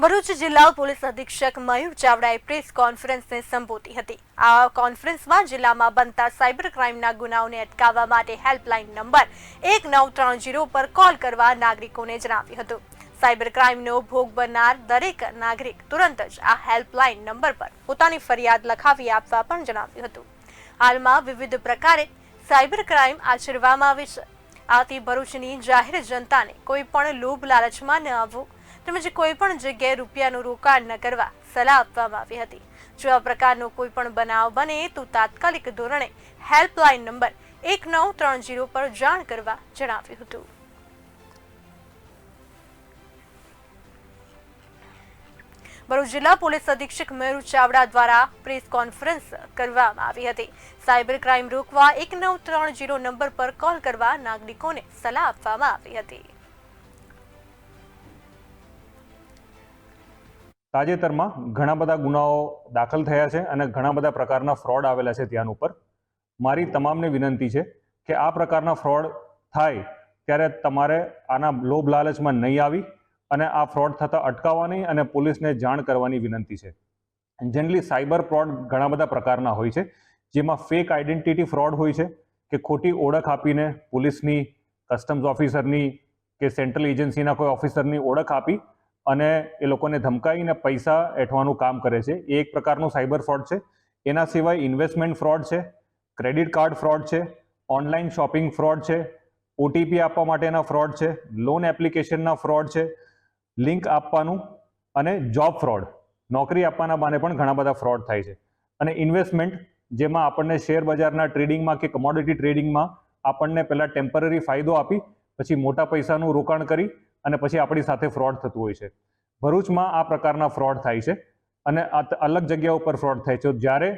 ભરૂચ જિલ્લા પોલીસ અધિક્ષક મયુર ચાવડાએ પ્રેસ કોન્ફરન્સને સંબોધી હતી. આ કોન્ફરન્સમાં જિલ્લામાં બનતા સાયબર ક્રાઇમના ગુનાઓને અટકાવવા માટે હેલ્પલાઇન નંબર એક નવ ત્રણ જીરો પર કોલ કરવા નાગરિકોને જણાવ્યું હતું. સાયબર ક્રાઇમનો ભોગ બનનાર દરેક નાગરિક તુરંત જ આ હેલ્પલાઇન નંબર પર પોતાની ફરિયાદ લખાવી આપવા પણ જણાવ્યું હતું. હાલમાં વિવિધ પ્રકારે સાયબર ક્રાઇમ આચરવામાં આવે છે. આથી ભરૂચની જાહેર જનતાને કોઈ પણ લોભ લાલચમાં ન આવવું તેમજ કોઈ પણ જગ્યાએ રૂપિયાનું રોકાણ ન કરવા સલાહ આપવામાં આવી હતી. જો આ પ્રકારનો કોઈ પણ બનાવ બને, તો તાત્કાલિક ધોરણે હેલ્પલાઇન નંબર એક નવ ત્રણ જીરો પર જાણ કરવા જણાવ્યું હતું. ભરૂચ જિલ્લા પોલીસ અધિક્ષક મયુર ચાવડા દ્વારા પ્રેસ કોન્ફરન્સ કરવામાં આવી હતી. સાયબર ક્રાઇમ રોકવા એક નવ ત્રણ જીરો નંબર પર કોલ કરવા નાગરિકોને સલાહ આપવામાં આવી હતી. તાજેતરમાં ઘણા બધા ગુનાઓ દાખલ થયા છે અને ઘણા બધા પ્રકારના ફ્રોડ આવેલા છે ત્યાં ઉપર. મારી તમામને વિનંતી છે કે આ પ્રકારના ફ્રોડ થાય ત્યારે તમારે આના લોભ લાલચમાં નહીં આવી અને આ ફ્રોડ થતાં અટકાવવાની અને પોલીસને જાણ કરવાની વિનંતી છે. જનરલી સાયબર ફ્રોડ ઘણા બધા પ્રકારના હોય છે, જેમાં ફેક આઈડેન્ટિટી ફ્રોડ હોય છે કે ખોટી ઓળખ આપીને પોલીસની કસ્ટમ્સ ઓફિસરની કે સેન્ટ્રલ એજન્સીના કોઈ ઓફિસરની ઓળખ આપી અને એ લોકોને ધમકાવીને પૈસા એઠવાનું કામ કરે છે. એ એક પ્રકારનું સાયબર ફ્રોડ છે. એના સિવાય ઇન્વેસ્ટમેન્ટ ફ્રોડ છે, ક્રેડિટ કાર્ડ ફ્રોડ છે, ઓનલાઈન શોપિંગ ફ્રોડ છે, ઓટીપી આપવા માટેના ફ્રોડ છે, લોન એપ્લિકેશનના ફ્રોડ છે, લિંક આપવાનું અને જોબ ફ્રોડ, નોકરી આપવાના બાને પણ ઘણા બધા ફ્રોડ થાય છે. અને ઇન્વેસ્ટમેન્ટ, જેમાં આપણને શેર બજારના ટ્રેડિંગમાં કે કમોડિટી ટ્રેડિંગમાં આપણને પહેલાં ટેમ્પરરી ફાયદો આપી, પછી મોટા પૈસાનું રોકાણ કરી અને પછી આપણી સાથે ફ્રોડ થતું હોય છે. ભરૂચમાં આ પ્રકારના ફ્રોડ થાય છે અને અલગ જગ્યા ઉપર ફ્રોડ થાય છે. જ્યારે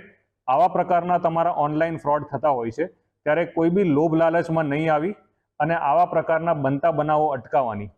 આવા પ્રકારના તમારા ઓનલાઈન ફ્રોડ થતા હોય છે, ત્યારે કોઈ બી લોભ લાલચમાં નહીં આવી અને આવા પ્રકારના બનતા બનાવો અટકાવવાની.